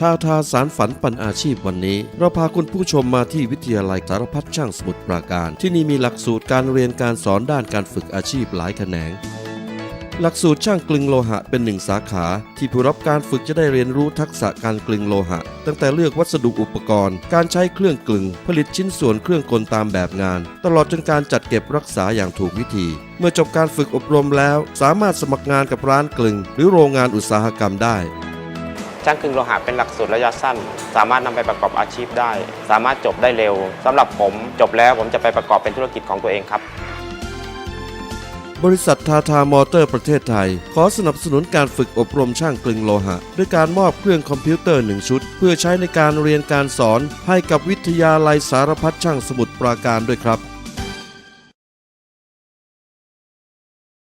ทาทาสารฝันปันอาชีพวันนี้ เราพาคุณผู้ชมมาที่วิทยาลัยสารพัดช่างสมุทรปราการ ที่นี่มีหลักสูตรการเรียนการสอนด้านการฝึกอาชีพหลายแขนง หลักสูตรช่างกลึงโลหะเป็นหนึ่งสาขา ที่ผู้รับการฝึกจะได้เรียนรู้ทักษะการกลึงโลหะ ตั้งแต่เลือกวัสดุอุปกรณ์ การใช้เครื่องกลึง ผลิตชิ้นส่วนเครื่องกลตามแบบงาน ตลอดจนการจัดเก็บรักษาอย่างถูกวิธี เมื่อจบการฝึกอบรมแล้ว สามารถสมัครงานกับร้านกลึง หรือโรงงานอุตสาหกรรมได้ ช่างกึ่งโลหะเป็นหลักสูตรระยะสั้น สามารถนำไปประกอบอาชีพได้ สามารถจบได้เร็วสำหรับผมจบแล้วผมจะไปประกอบเป็นธุรกิจของตัวเองครับ บริษัททาทามอเตอร์ประเทศไทย ขอสนับสนุนการฝึกอบรมช่างกลึงโลหะ ด้วยการมอบเครื่องคอมพิวเตอร์1ชุด เพื่อใช้ในการเรียนการสอนให้กับวิทยาลัยสารพัดช่างสมุทรปราการด้วยครับ